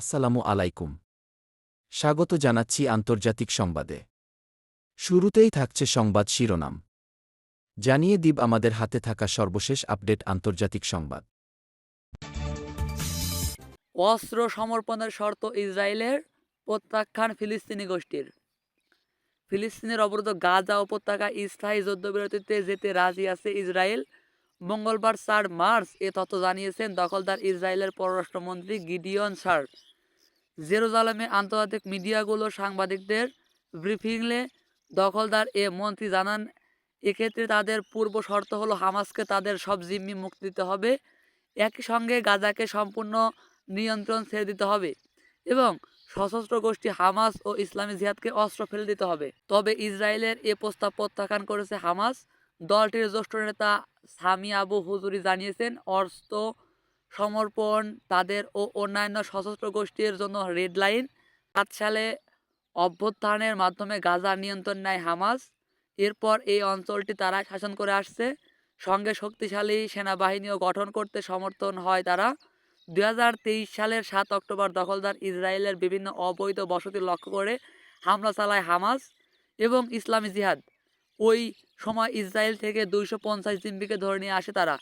আসসালামু আলাইকুম। স্বাগত জানাচ্ছি আন্তর্জাতিক সংবাদে। শুরুতেই থাকছে সংবাদ শিরোনাম। জানিয়ে দিব আমাদের হাতে থাকা সর্বশেষ আপডেট আন্তর্জাতিক সংবাদ। অস্ত্র সমর্পণের শর্ত ইসরায়েলের প্রত্যাখ্যান ফিলিস্তিনি গোষ্ঠীর। ফিলিস্তিনের অবরোধ গাজা উপত্যকা স্থায়ী যুদ্ধবিরতিতে যেতে রাজি আছে ইসরায়েল। মঙ্গলবার চার মার্চ এ তথ্য জানিয়েছেন দখলদার ইসরায়েলের পররাষ্ট্রমন্ত্রী গিডিয়ন সার জেরুজালেমে আন্তর্জাতিক মিডিয়াগুলো সাংবাদিকদের ব্রিফিংলে দখলদার এ মন্ত্রী জানান, এক্ষেত্রে তাদের পূর্ব শর্ত হলো হামাসকে তাদের সব জিম্মি মুক্তি দিতে হবে, একই সঙ্গে গাজাকে সম্পূর্ণ নিয়ন্ত্রণ ছেড়ে দিতে হবে এবং সশস্ত্র গোষ্ঠী হামাস ও ইসলামী জিহাদকে অস্ত্র ফেলে দিতে হবে। তবে ইসরায়েলের এ প্রস্তাব প্রত্যাখ্যান করেছে হামাস। দলটির জ্যেষ্ঠ নেতা সামি আবু হুজুরি জানিয়েছেন, অস্ত্র সমর্পণ, তাদের ও অন্যান্য সশস্ত্র গোষ্ঠীর জন্য রেড লাইন। সাত সালে অভ্যুত্থানের মাধ্যমে গাজার নিয়ন্ত্রণ নেয় হামাস। এরপর এই অঞ্চলটি তারা শাসন করে আসছে। সঙ্গে শক্তিশালী সেনাবাহিনীও গঠন করতে সমর্থন হয় তারা। দু হাজার তেইশ সালের সাত অক্টোবর দখলদার ইসরায়েলের বিভিন্ন অবৈধ বসতি লক্ষ্য করে হামলা চালায় হামাস এবং ইসলামী জিহাদ। ওই সময় ইসরায়েল থেকে দুইশো পঞ্চাশ জিম্বিকে ধরে নিয়ে আসে তারা।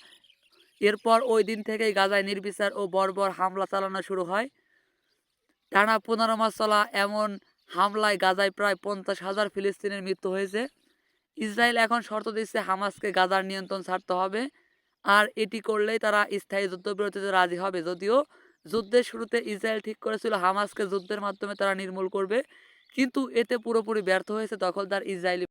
এরপর ওই দিন থেকেই গাজায় নির্বিচার ও বর্বর হামলা চালানো শুরু হয়। টানা পনেরো মাস চলা এমন হামলায় গাজায় প্রায় পঞ্চাশ হাজার ফিলিস্তিনের মৃত্যু হয়েছে। ইসরায়েল এখন শর্ত দিচ্ছে হামাসকে গাজার নিয়ন্ত্রণ ছাড়তে হবে আর এটি করলেই তারা স্থায়ী যুদ্ধবিরতিতে রাজি হবে। যদিও যুদ্ধের শুরুতে ইসরায়েল ঠিক করেছিল হামাসকে যুদ্ধের মাধ্যমে তারা নির্মূল করবে, কিন্তু এতে পুরোপুরি ব্যর্থ হয়েছে দখলদার ইসরায়েলি